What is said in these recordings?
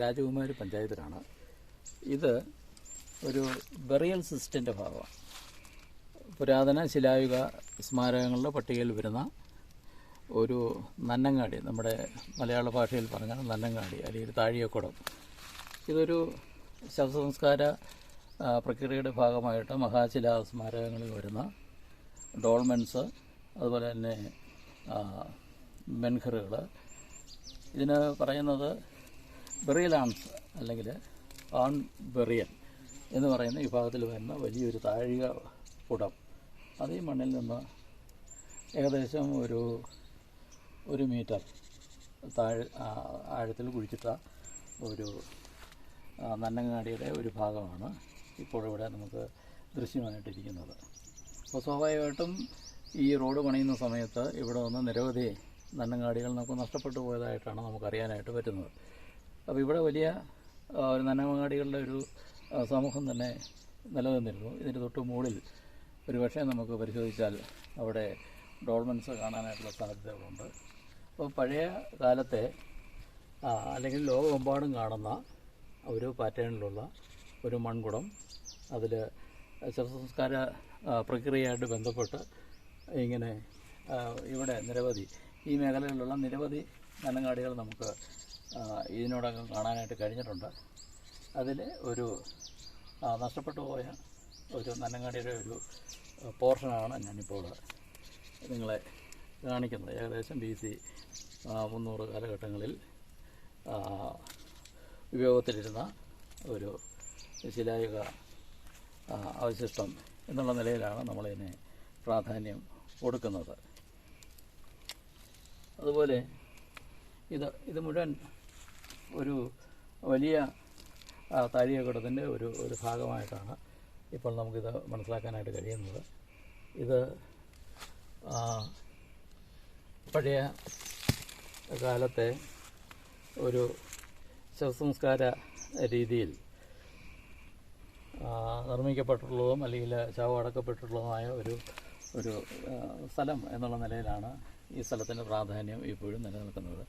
രാജകുമാരി പഞ്ചായത്തിലാണ്. ഇത് ഒരു ബെറിയൽ സിസ്റ്റന്റെ ഭാഗമാണ്. പുരാതന ശിലായുഗ സ്മാരകങ്ങളുടെ പട്ടികയിൽ വരുന്ന ഒരു നന്നങ്ങാടി നമ്മുടെ മലയാള ഭാഷയിൽ പറഞ്ഞാൽ നന്നങ്ങാടി അല്ലെങ്കിൽ താഴിയക്കുടം ഇതൊരു ശവസംസ്കാര പ്രക്രിയയുടെ ഭാഗമായിട്ട് മഹാശിലാ സ്മാരകങ്ങളിൽ വരുന്ന ഡോൾമെൻസ് അതുപോലെ തന്നെ മെൻഹറുകൾ ഇതിന് പറയുന്നത് ബെറിയൽ ആൺസ് അല്ലെങ്കിൽ ആൺ ബെറിയൽ എന്ന് പറയുന്ന വിഭാഗത്തിൽ വരുന്ന വലിയൊരു താഴിക കുടം. അത് ഈ മണ്ണിൽ നിന്ന് ഏകദേശം ഒരു ഒരു മീറ്റർ താഴ് ആഴത്തിൽ കുഴിച്ചിട്ട ഒരു നന്നങ്ങാടിയുടെ ഒരു ഭാഗമാണ് ഇപ്പോൾ ഇവിടെ നമുക്ക് ദൃശ്യമായിട്ടിരിക്കുന്നത്. അപ്പോൾ സ്വാഭാവികമായിട്ടും ഈ റോഡ് പണിയുന്ന സമയത്ത് ഇവിടെ വന്ന് നിരവധി നന്നങ്ങാടികൾ നമുക്ക് നഷ്ടപ്പെട്ടു പോയതായിട്ടാണ് നമുക്കറിയാനായിട്ട് പറ്റുന്നത്. അപ്പോൾ ഇവിടെ വലിയ ഒരു നനമങ്ങാടികളുടെ ഒരു സമൂഹം തന്നെ നിലനിന്നിരുന്നു. ഇതിന്റെ തൊട്ട് മുകളിൽ ഒരു പക്ഷേ നമുക്ക് പരിശോധിച്ചാൽ അവിടെ ഡോൾമെൻസ് കാണാനായിട്ടുള്ള സാധ്യതകളുണ്ട്. അപ്പോൾ പഴയ കാലത്തെ അല്ലെങ്കിൽ ലോകമെമ്പാടും കാണുന്ന ഒരു പാറ്റേണിലുള്ള ഒരു മൺകുടം അതിൽ ശവസംസ്കാര പ്രക്രിയയായിട്ട് ബന്ധപ്പെട്ട് ഇങ്ങനെ ഇവിടെ നിരവധി ഈ മേഖലകളിലുള്ള നിരവധി നനങ്ങാടികൾ നമുക്ക് ഇതിനോടകം കാണാനായിട്ട് കഴിഞ്ഞിട്ടുണ്ട്. അതിൽ ഒരു നഷ്ടപ്പെട്ടു പോയ ഒരു നന്നങ്ങാടിയുടെ ഒരു പോർഷനാണ് ഞാനിപ്പോൾ നിങ്ങളെ കാണിക്കുന്നത്. ഏകദേശം ബി സി മുന്നൂറ് കാലഘട്ടങ്ങളിൽ ഉപയോഗത്തിലിരുന്ന ഒരു ശിലായുഗ അവശിഷ്ടം എന്നുള്ള നിലയിലാണ് നമ്മളിതിനെ പ്രാധാന്യം കൊടുക്കുന്നത്. അതുപോലെ ഇത് ഇത് മുഴുവൻ ഒരു വലിയ ആ, താഴികക്കുടത്തിന്റെ ഒരു ഒരു ഭാഗമായിട്ടാണ് ഇപ്പോൾ നമുക്കിത് മനസ്സിലാക്കാനായിട്ട് കഴിയുന്നത്. ഇത് പഴയ കാലത്തെ ഒരു ശവസംസ്കാര രീതിയിൽ നിർമ്മിക്കപ്പെട്ടിട്ടുള്ളതും അല്ലെങ്കിൽ ശവം അടക്കപ്പെട്ടിട്ടുള്ളതുമായ ഒരു ഒരു സ്ഥലം എന്നുള്ള നിലയിലാണ് ഈ സ്ഥലത്തിന്റെ പ്രാധാന്യം ഇപ്പോഴും നിലനിൽക്കുന്നത്.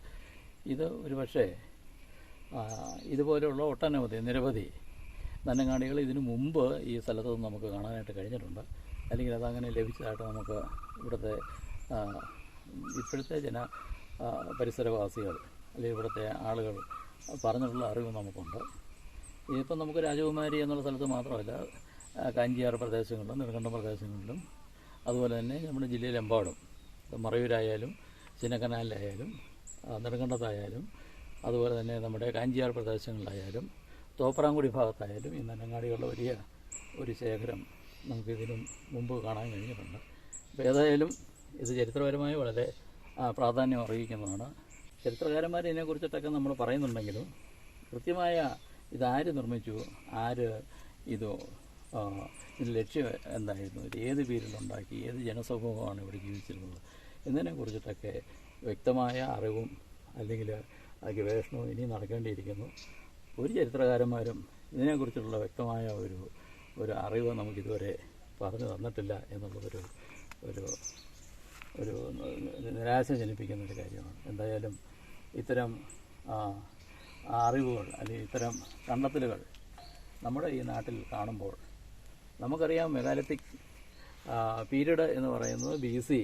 ഇത് ഒരു പക്ഷേ ആ, ഇതുപോലെയുള്ള ഒട്ടനവധി നിരവധി നന്നങ്ങാടികൾ ഇതിനു മുമ്പ് ഈ സ്ഥലത്ത് നിന്ന് നമുക്ക് കാണാനായിട്ട് കഴിഞ്ഞിട്ടുണ്ട്. അല്ലെങ്കിൽ അതങ്ങനെ ലഭിച്ചതായിട്ട് നമുക്ക് ഇവിടുത്തെ ഇപ്പോഴത്തെ ജന പരിസരവാസികൾ അല്ലെങ്കിൽ ഇവിടുത്തെ ആളുകൾ പറഞ്ഞിട്ടുള്ള അറിവ് നമുക്കുണ്ട്. ഇതിപ്പം നമുക്ക് രാജകുമാരി എന്നുള്ള സ്ഥലത്ത് മാത്രമല്ല കാഞ്ചിയാർ പ്രദേശങ്ങളിലും നെടുങ്കണ്ടം പ്രദേശങ്ങളിലും അതുപോലെ തന്നെ നമ്മുടെ ജില്ലയിലെമ്പാടും. മറയൂരായാലും ചിന്നക്കനാലിലായാലും നെടുങ്കണ്ടത്തായാലും അതുപോലെ തന്നെ നമ്മുടെ കാഞ്ചിയാർ പ്രദേശങ്ങളിലായാലും തോപ്രാങ്കുടി ഭാഗത്തായാലും ഈ നനങ്ങാടികളുടെ വലിയ ഒരു ശേഖരം നമുക്ക് ഇതിനു മുമ്പ് കാണാൻ കഴിഞ്ഞിട്ടുണ്ട്. അപ്പോൾ ഏതായാലും ഇത് ചരിത്രപരമായി വളരെ പ്രാധാന്യം അറിയിക്കുന്നതാണ് ചരിത്രകാരന്മാർ ഇതിനെക്കുറിച്ചിട്ടൊക്കെ നമ്മൾ പറയുന്നുണ്ടെങ്കിലും കൃത്യമായ ഇതാര് നിർമ്മിച്ചു ആര് ഇത് ഇതിന്റെ ലക്ഷ്യം എന്തായിരുന്നു ഇത് ഏത് പേരിലുണ്ടാക്കി ഏത് ജനസമൂഹമാണ് ഇവിടെ ജീവിച്ചിരുന്നത് എന്നതിനെക്കുറിച്ചിട്ടൊക്കെ വ്യക്തമായ അറിവും അല്ലെങ്കിൽ ആ ഗവേഷണവും ഇനി നടക്കേണ്ടിയിരിക്കുന്നു. ഒരു ചരിത്രകാരന്മാരും ഇതിനെക്കുറിച്ചുള്ള വ്യക്തമായ ഒരു ഒരു അറിവ് നമുക്കിതുവരെ പറഞ്ഞു തന്നിട്ടില്ല എന്നുള്ളതൊരു ഒരു ഒരു നിരാശ ജനിപ്പിക്കുന്ന ഒരു കാര്യമാണ്. എന്തായാലും ഇത്തരം അറിവുകൾ അല്ലെങ്കിൽ ഇത്തരം കണ്ടെത്തലുകൾ നമ്മുടെ ഈ നാട്ടിൽ കാണുമ്പോൾ നമുക്കറിയാം മെഗാലിത്തിക് പീരീഡ് എന്ന് പറയുന്നത് ബി സി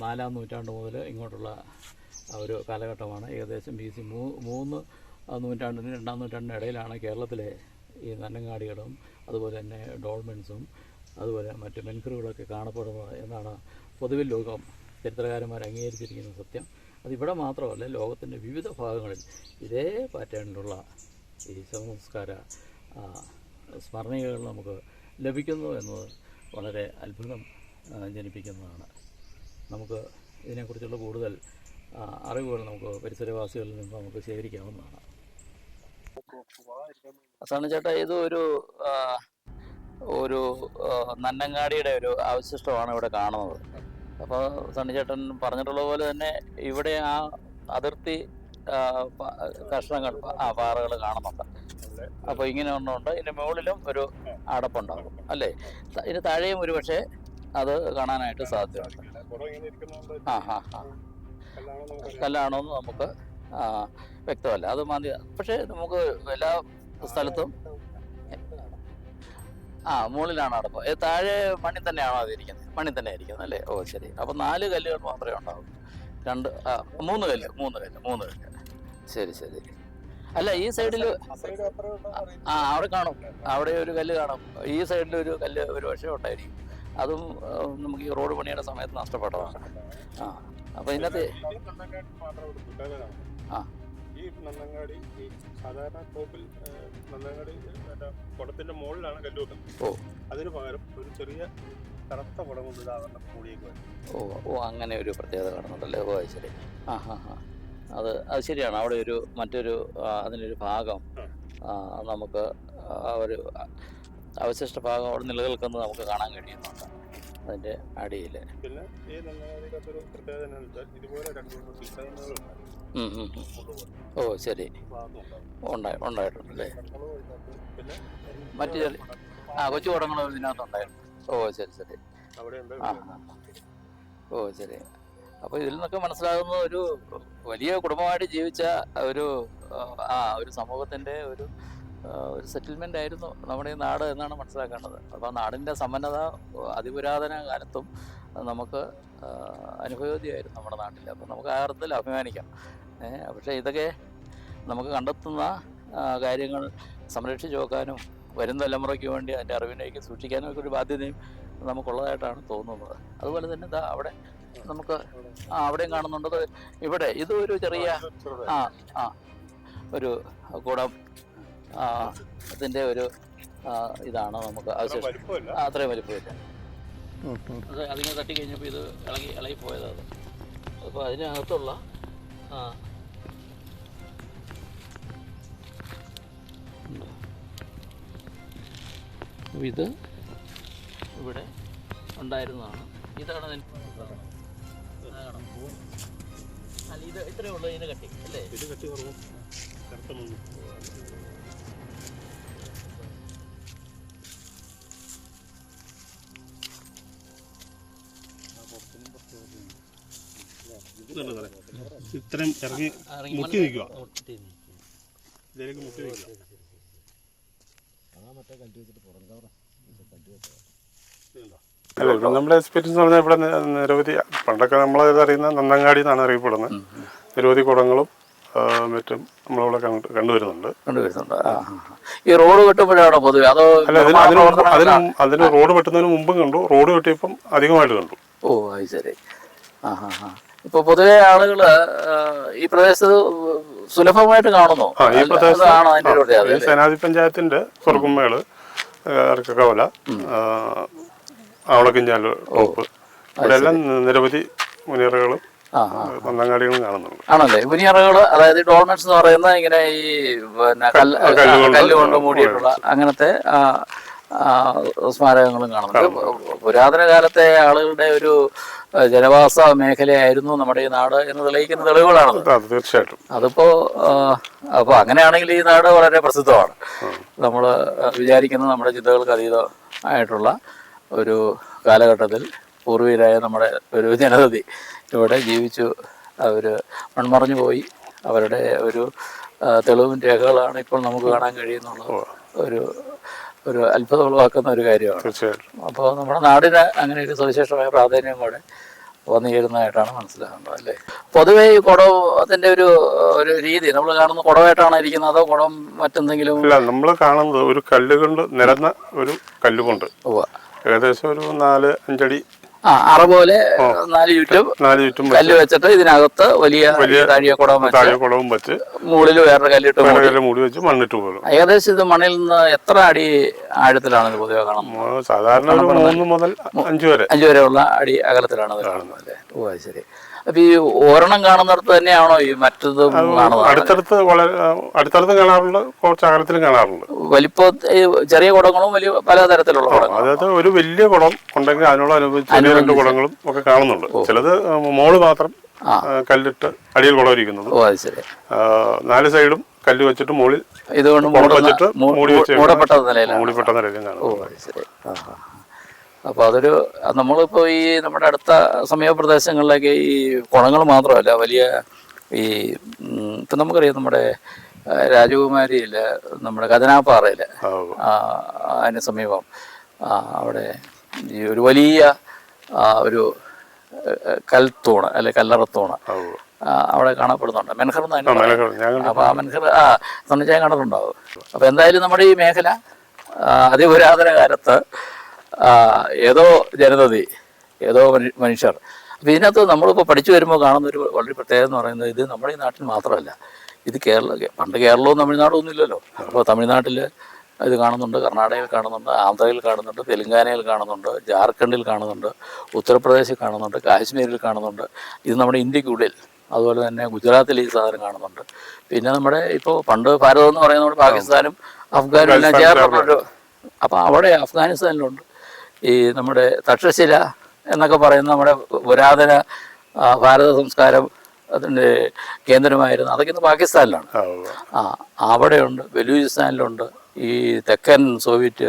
നാലാം നൂറ്റാണ്ട് മുതൽ ഇങ്ങോട്ടുള്ള ഒരു കാലഘട്ടമാണ്. ഏകദേശം ബി സി മൂന്ന് നൂറ്റാണ്ടിന് രണ്ടാം നൂറ്റാണ്ടിന് ഇടയിലാണ് കേരളത്തിലെ ഈ നന്നങ്ങാടികളും അതുപോലെ തന്നെ ഡോൾമെൻസും അതുപോലെ മറ്റ് മെൻകറുകളൊക്കെ കാണപ്പെടുന്നത് എന്നാണ് പൊതുവിൽ ലോകം ചരിത്രകാരന്മാർ അംഗീകരിച്ചിരിക്കുന്ന സത്യം. അതിവിടെ മാത്രമല്ല ലോകത്തിന്റെ വിവിധ ഭാഗങ്ങളിൽ ഇതേ പാറ്റേണിലുള്ള ഈ സംസ്കാര ആ, സ്മരണകൾ നമുക്ക് ലഭിക്കുന്നു എന്നത് വളരെ അത്ഭുതം ജനിപ്പിക്കുന്നതാണ്. നമുക്ക് ഇതിനെക്കുറിച്ചുള്ള കൂടുതൽ അറിവുകൾ നമുക്ക് പരിസരവാസികളിൽ നിന്ന് നമുക്ക് ശേഖരിക്കാവുന്നതാണ്. സണ്ണ ചേട്ടാ ഇത് ഒരു ഒരു നന്നങ്ങാടിയുടെ ഒരു അവശിഷ്ടമാണ് ഇവിടെ കാണുന്നത്. അപ്പോൾ സണ്ണിച്ചേട്ടൻ പറഞ്ഞിട്ടുള്ള പോലെ തന്നെ ഇവിടെ ആ അതിർത്തി കഷ്ണങ്ങൾ ആ പാറകൾ കാണുന്നുണ്ട്. അപ്പോൾ ഇങ്ങനെ ഒന്നുണ്ട്. ഇതിന്റെ മുകളിലും ഒരു അടപ്പുണ്ടാകും. അല്ലേ? ഇതിന് താഴെയും ഒരു പക്ഷേ അത് കാണാനായിട്ട് സാധ്യതയുണ്ട്. ആ ഹാ ഹാ കല്ലാണോ എന്ന് നമുക്ക് വ്യക്തമല്ല. അത് മതി. പക്ഷേ നമുക്ക് എല്ലാ സ്ഥലത്തും ആ മുകളിലാണ് അടപ്പം. താഴെ മണ്ണിൽ തന്നെയാണോ അതിരിക്കുന്നത് മണ്ണിൽ തന്നെ ഇരിക്കുന്നത് അല്ലേ? ഓ ശരി. അപ്പം നാല് കല്ലുകൾ മാത്രമേ ഉണ്ടാവും രണ്ട് ആ മൂന്ന് കല്ല് മൂന്ന് കല്ല് മൂന്ന് കല്ല്. ശരി ശരി. അല്ല ഈ സൈഡിൽ ആ അവിടെ കാണും. അവിടെ ഒരു കല്ല് കാണും. ഈ സൈഡിൽ ഒരു കല്ല് ഒരു പക്ഷേ ഉണ്ടായിരിക്കും. അതും നമുക്ക് ഈ റോഡ് പണിയുടെ സമയത്ത് നഷ്ടപ്പെട്ടതാണ്. ആ അപ്പോൾ ഇതിനകത്ത് ആ. ഈ നന്നങ്ങാടി ഈ സാധാരണ ടോപ്പിൽ നന്നങ്ങാടി കുടത്തിന്റെ മുകളിലാണ് കല്ല് വെക്കുന്നത്. ഓ. അതിന് പകരം ഒരു ചെറിയ കറുത്ത കുടം കൊണ്ട് ഇതാകുന്ന കൂടിയേക്ക് ഓ ഓ അങ്ങനെ ഒരു പ്രത്യേകത കാണുന്നുണ്ടല്ലേ? ഓ ശരി. ആ ഹാ ഹാ അത് അത് ശരിയാണ്. അവിടെ ഒരു മറ്റൊരു അതിനൊരു ഭാഗം നമുക്ക് ഒരു അവശിഷ്ട ഭാഗം അവിടെ നിലനിൽക്കുന്നത് നമുക്ക് കാണാൻ കഴിയുന്നുണ്ട് അതിന്റെ അടിയിൽ. പിന്നെ ഈ നന്നങ്ങാടിക്കകത്തൊരു പ്രത്യേകത എന്താണെന്ന് വെച്ചാൽ ഇതുപോലെ രണ്ട് മൂന്ന് ഓ ശരി. ഉണ്ടായി ഉണ്ടായിട്ടുണ്ടല്ലേ മറ്റു ചെറിയ ആ കൊച്ചു കുടങ്ങളും ഇതിനകത്തുണ്ടായിരുന്നു. ഓ ശരി ശരി. ആ. ഓ ശരി. അപ്പോൾ ഇതിൽ നിന്നൊക്കെ മനസ്സിലാകുന്ന ഒരു വലിയ കുടുംബമായിട്ട് ജീവിച്ച ഒരു ആ, ഒരു സമൂഹത്തിന്റെ ഒരു ഒരു സെറ്റിൽമെന്റ് ആയിരുന്നു നമ്മുടെ ഈ നാട് എന്നാണ് മനസ്സിലാക്കേണ്ടത്. അപ്പോൾ നാടിന്റെ സമ്പന്നത അതിപുരാതന കാലത്തും നമുക്ക് അനുഭവതിയായിരുന്നു നമ്മുടെ നാട്ടിൽ. അപ്പോൾ നമുക്ക് ആ അർത്ഥത്തിൽ അഭിമാനിക്കാം. പക്ഷേ ഇതൊക്കെ നമുക്ക് കണ്ടെത്തുന്ന കാര്യങ്ങൾ സംരക്ഷിച്ചു വെക്കാനും വരും തലമുറയ്ക്ക് വേണ്ടി അതിന്റെ അറിവിനേക്ക് സൂക്ഷിക്കാനും ഒക്കെ ഒരു ബാധ്യതയും നമുക്കുള്ളതായിട്ടാണ് തോന്നുന്നത്. അതുപോലെ തന്നെ ഇതാ അവിടെ നമുക്ക് ആ അവിടെയും കാണുന്നുണ്ടത് ഇവിടെ ഇത് ഒരു ചെറിയ ആ ആ ഒരു കൂടം അതിന്റെ ഒരു ഇതാണ് നമുക്ക് അവശേഷം. അത്രയും വലിപ്പമില്ല. അത് അതിനെ തട്ടി കഴിഞ്ഞപ്പോൾ ഇത് ഇളകി ഇളകി പോയത് അത്. അപ്പോൾ അതിനകത്തുള്ള ആ. ഇത് ഇവിടെ ഉണ്ടായിരുന്നതാണ്. ഇതാണ്. അല്ല ഇത് ഇത്രയേ ഉള്ളൂ ഇതിനെ കട്ടി അല്ലേ? ഇത് കട്ടി കുറവും കറുത്ത ഇത്രയും ഇറങ്ങി മുട്ടി നിൽക്കുക മുട്ടി നിൽക്കുക. ഇതിലേക്ക് മുട്ടി നിൽക്കുക? അല്ല ഇപ്പം നമ്മുടെ എക്സ്പീരിയൻസ് പറഞ്ഞാൽ ഇവിടെ നിരവധി പണ്ടൊക്കെ നമ്മൾ അറിയുന്ന നന്നങ്ങാടി എന്നാണ് അറിയപ്പെടുന്നത്. നിരവധി കുടങ്ങളും മറ്റും നമ്മളിവിടെ കണ്ട് കണ്ടുവരുന്നുണ്ട്. കൊണ്ടുവരുന്നുണ്ട്. ഈ റോഡ് വെട്ടുമ്പോഴാണോ പൊതുവെ? അതോ അതിന് അതിന് റോഡ് വെട്ടുന്നതിന് മുമ്പും കണ്ടു. റോഡ് വെട്ടിയപ്പം അധികമായിട്ട് കണ്ടു. ഓ അത് ശരി. ആ ഹാ ഹാ ഇപ്പൊ പൊതുവെ ആളുകൾ ഈ പ്രദേശത്ത് സുലഭമായിട്ട് കാണുന്നു. ഈ അതാണ് അതിന്റെ ഒരു പ്രത്യേകത ഈ അല്ലേ? സേനാധി പഞ്ചായത്തിന്റെ സ്വർഗുമ്മകൾ അർക്കക്കവല ആവളക്കിഞ്ചാൽ ടോപ്പ് ഇവിടെ എല്ലാം നിരവധി മുനിയറകളും ആ ആ കാണുന്നുണ്ട്. ആണല്ലേ? മുനിയറകൾ അതായത് ഡോൾമെൻസ് എന്ന് പറയുന്ന ഇങ്ങനെ ഈ പിന്നെ കല്ല് കൊണ്ട് കല്ലുകൊണ്ട് കല്ലുകൊണ്ട് മൂടിയിട്ടുള്ള അങ്ങനത്തെ ആ, സ്മാരകങ്ങളും കാണുന്നത് പുരാതന കാലത്തെ ആളുകളുടെ ഒരു ജനവാസ മേഖലയായിരുന്നു നമ്മുടെ ഈ നാട് എന്ന് തെളിയിക്കുന്ന തെളിവുകളാണ് തീർച്ചയായിട്ടും. അതിപ്പോ അപ്പൊ അങ്ങനെയാണെങ്കിൽ ഈ നാട് വളരെ പ്രസിദ്ധമാണ്. നമ്മൾ വിചാരിക്കുന്നത് നമ്മുടെ ചിന്തകൾക്ക് അതീതം ആയിട്ടുള്ള ഒരു കാലഘട്ടത്തിൽ പൂർവീരായ നമ്മുടെ ഒരു ജനതതി ഇവിടെ ജീവിച്ചു അവർ മൺമറഞ്ഞു പോയി അവരുടെ ഒരു തെളിവും രേഖകളാണ് ഇപ്പോൾ നമുക്ക് കാണാൻ കഴിയുന്നുള്ളത് ഒരു ഒരു അത്ഭുത ഉളവാക്കുന്ന ഒരു കാര്യമാണ്. തീർച്ചയായിട്ടും. അപ്പോൾ നമ്മുടെ നാടിന് അങ്ങനെ ഒരു സവിശേഷമായ പ്രാധാന്യം കൂടെ വന്നു ചേരുന്നതായിട്ടാണ് മനസ്സിലാകുന്നത് അല്ലേ? പൊതുവേ ഈ കുടവത്തിന്റെ ഒരു ഒരു രീതി നമ്മൾ കാണുന്ന കുടവായിട്ടാണ് ഇരിക്കുന്നത് അതോ കുടം മറ്റെന്തെങ്കിലും? ഇല്ല നമ്മൾ കാണുന്നത് ഒരു കല്ല് കൊണ്ട് നിരന്ന ഒരു കല്ലുകൊണ്ട്. ഏകദേശം ഒരു നാല് അഞ്ചടി ആ അറ പോലെ നാല് ചുറ്റും നാല് ചുറ്റും കല്ല് വെച്ചിട്ട് ഇതിനകത്ത് വലിയ താഴിയ കുടം വെച്ച് താഴെ കുളവും വെച്ച് മുകളിൽ വേറൊരു കല്ലിട്ട് മൂടി. വേറെ മൂടി വെച്ച് മണ്ണിട്ട് പോലും ഏകദേശം ഇത് മണ്ണിൽ നിന്ന് എത്ര അടി ആഴത്തിലാണ് ഇത് പൊതുവെ കാണുന്നത് സാധാരണ മൂന്ന് മുതൽ അഞ്ച് വരെ. അഞ്ചു ഉള്ള അടി അകലത്തിലാണ് കാണുന്നത് അല്ലേ? ഓ ശരി. അപ്പൊ ഈ ഒരെണ്ണം കാണുന്നിടത്ത് തന്നെയാണോ ഈ മറ്റത് അടുത്തടുത്ത് വളരെ അടുത്തടുത്ത് കാണാറുണ്ട് കുറച്ച് അകലത്തിലും കാണാറുണ്ട്. വലിപ്പ ചെറിയ കുടങ്ങളും വലിയ പലതരത്തിലുള്ള കുടങ്ങളും. അതായത് ഒരു വലിയ കുടം ഉണ്ടെങ്കിൽ അതിനോടനുബന്ധിച്ച് ചെറിയ രണ്ട് കുടങ്ങളും ഒക്കെ കാണുന്നുണ്ട്. ചിലത് മോൾ മാത്രം കല്ലിട്ട് അടിയിൽ കുളം ഇരിക്കുന്നത്. ഓ അത് നാല് സൈഡും കല്ല് വെച്ചിട്ട് മുകളിൽ ഇതുകൊണ്ട് മൂടപ്പെട്ട നിലയിലാണ്. മൂടിപ്പെട്ട നിലയിലും അപ്പോൾ അതൊരു നമ്മളിപ്പോൾ ഈ നമ്മുടെ അടുത്ത സമീപപ്രദേശങ്ങളിലൊക്കെ ഈ കുളങ്ങൾ മാത്രമല്ല വലിയ ഈ ഇപ്പം നമുക്കറിയാം നമ്മുടെ രാജകുമാരിയിൽ നമ്മുടെ കഥനാപ്പാറയിൽ. അതിന് സമീപം അവിടെ ഈ ഒരു വലിയ ഒരു കൽത്തൂണ് അല്ലെ കല്ലറത്തൂണ് അവിടെ കാണപ്പെടുന്നുണ്ട് മെൻഹർ. അപ്പൊ ആ മെൻഹർ ആ സന്നിച്ചാൻ കണ്ടിട്ടുണ്ടാവും അപ്പൊ എന്തായാലും നമ്മുടെ ഈ മേഖല അതിപുരാതന കാലത്ത് ഏതോ ജനതതി ഏതോ മനു- മനുഷ്യർ. അപ്പം ഇതിനകത്ത് നമ്മളിപ്പോൾ പഠിച്ചു വരുമ്പോൾ കാണുന്ന ഒരു വളരെ പ്രത്യേകത എന്ന് പറയുന്നത് ഇത് നമ്മുടെ ഈ നാട്ടിൽ മാത്രമല്ല. ഇത് കേരള പണ്ട് കേരളവും തമിഴ്നാടും ഒന്നും ഇല്ലല്ലോ. അപ്പോൾ തമിഴ്നാട്ടിൽ ഇത് കാണുന്നുണ്ട് കർണാടകയിൽ കാണുന്നുണ്ട് ആന്ധ്രയിൽ കാണുന്നുണ്ട് തെലുങ്കാനയിൽ കാണുന്നുണ്ട് ജാർഖണ്ഡിൽ കാണുന്നുണ്ട് ഉത്തർപ്രദേശിൽ കാണുന്നുണ്ട് കാശ്മീരിൽ കാണുന്നുണ്ട്. ഇത് നമ്മുടെ ഇന്ത്യക്കുള്ളിൽ അതുപോലെ തന്നെ ഗുജറാത്തിൽ ഈ സാധനം കാണുന്നുണ്ട്. പിന്നെ നമ്മുടെ ഇപ്പോൾ പണ്ട് ഭാരതം എന്ന് പറയുന്നത് പാകിസ്ഥാനും അഫ്ഗാനും എല്ലാം ചേർന്നിട്ടൊരു അപ്പോൾ അവിടെ അഫ്ഗാനിസ്ഥാനിലുണ്ട്. ഈ നമ്മുടെ തക്ഷശില എന്നൊക്കെ പറയുന്ന നമ്മുടെ പുരാതന ഭാരത സംസ്കാരം അതിന്റെ കേന്ദ്രമായിരുന്നു. അതൊക്കെ ഇന്ന് പാകിസ്ഥാനിലാണ്. ആ അവിടെയുണ്ട് ബലൂചിസ്ഥാനിലുണ്ട് ഈ തെക്കൻ സോവിയറ്റ്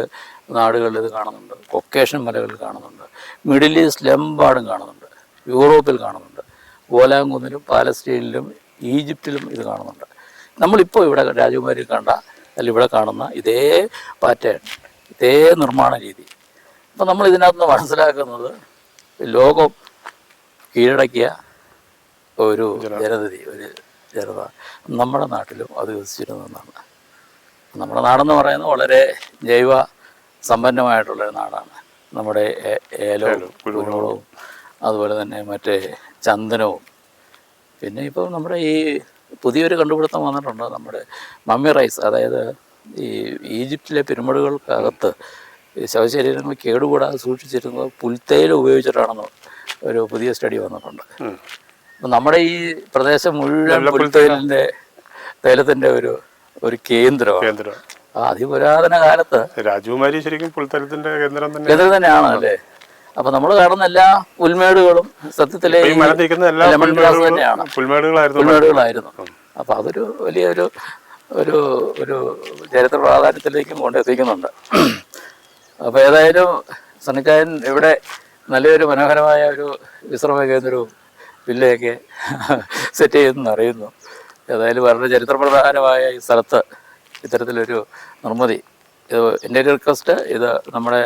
നാടുകളിൽ ഇത് കാണുന്നുണ്ട് കൊക്കേഷൻ മലകളിൽ കാണുന്നുണ്ട് മിഡിൽ ഈസ്റ്റ് എമ്പാടും കാണുന്നുണ്ട് യൂറോപ്പിൽ കാണുന്നുണ്ട് ഗോലാങ്കുന്നിലും പാലസ്തീനിലും ഈജിപ്തിലും ഇത് കാണുന്നുണ്ട്. നമ്മളിപ്പോൾ ഇവിടെ രാജകുമാരി കണ്ട അല്ല ഇവിടെ കാണുന്ന ഇതേ പാറ്റേൺ ഇതേ നിർമ്മാണ രീതി. അപ്പം നമ്മൾ ഇതിനകത്ത് മനസ്സിലാക്കുന്നത് ലോകം കീഴടക്കിയ ഒരു ജനതതി ഒരു ജനത. നമ്മുടെ നാട്ടിലും അത് വികസിച്ചിരുന്നു എന്നാണ് നമ്മുടെ നാടെന്ന് പറയുന്നത് വളരെ ജൈവ സമ്പന്നമായിട്ടുള്ള നാടാണ്. നമ്മുടെ ഏലവും കുരുമുളകും. അതുപോലെ തന്നെ മറ്റേ ചന്ദനവും. പിന്നെ ഇപ്പോൾ നമ്മുടെ ഈ പുതിയൊരു കണ്ടുപിടുത്തം വന്നിട്ടുണ്ട്. നമ്മുടെ മമ്മി റൈസ് അതായത് ഈ ഈജിപ്തിലെ പിരമിഡുകൾക്കകത്ത് ശവശരീരങ്ങൾ കേടുകൂടാതെ സൂക്ഷിച്ചിരുന്നത് പുൽത്തേയില ഉപയോഗിച്ചിട്ടാണെന്ന് ഒരു പുതിയ സ്റ്റഡി വന്നിട്ടുണ്ട്. അപ്പം നമ്മുടെ ഈ പ്രദേശം മുഴുവൻ പുൽത്തേലിന്റെ തേലത്തിന്റെ ഒരു ഒരു കേന്ദ്രമാണ്. അതിപുരാതന കാലത്ത് രാജകുമാരി ശരിക്കും പുൽത്തലത്തിന്റെ കേന്ദ്രം തന്നെ. കേന്ദ്രം തന്നെയാണ് അല്ലേ? അപ്പൊ നമ്മൾ കാണുന്ന എല്ലാ പുൽമേടുകളും സത്യത്തിലെ തന്നെയാണ്. പുൽമേടുകളായിരുന്നു. അപ്പൊ അതൊരു വലിയൊരു ഒരു ഒരു ചരിത്ര പ്രാധാന്യത്തിലേക്കും കൊണ്ടെത്തിക്കുന്നുണ്ട് അപ്പൊ ഏതായാലും സണിക്കായൻ ഇവിടെ നല്ലൊരു മനോഹരമായ ഒരു വിശ്രമ കേന്ദ്രവും വില്ലയൊക്കെ സെറ്റ് ചെയ്യുന്നു അറിയുന്നു. ഏതായാലും വളരെ ചരിത്രപ്രധാനമായ ഈ സ്ഥലത്ത് ഇത്തരത്തിലൊരു നിർമ്മിതി. ഇത് എന്റെ ഒരു റിക്വസ്റ്റ് ഇത് നമ്മുടെ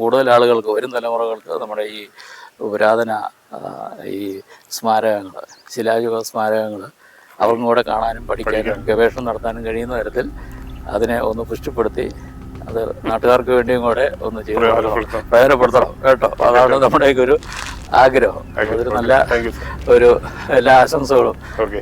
കൂടുതൽ ആളുകൾക്ക് വരും തലമുറകൾക്ക് നമ്മുടെ ഈ പുരാതന ഈ സ്മാരകങ്ങൾ ശിലായുഗ സ്മാരകങ്ങൾ അവർക്കും കൂടെ കാണാനും പഠിക്കാനും. ഗവേഷണം നടത്താനും കഴിയുന്ന തരത്തിൽ അതിനെ ഒന്ന് പുഷ്ടിപ്പെടുത്തി അത് നാട്ടുകാർക്ക് വേണ്ടിയും കൂടെ ഒന്ന് ചെയ്തു. പ്രയോജനപ്പെടുത്തണം. കേട്ടോ. അതാണ് നമ്മുടെയൊക്കെ ഒരു ആഗ്രഹം. അതൊരു നല്ല ഒരു എല്ലാ ആശംസകളും. ഓക്കെ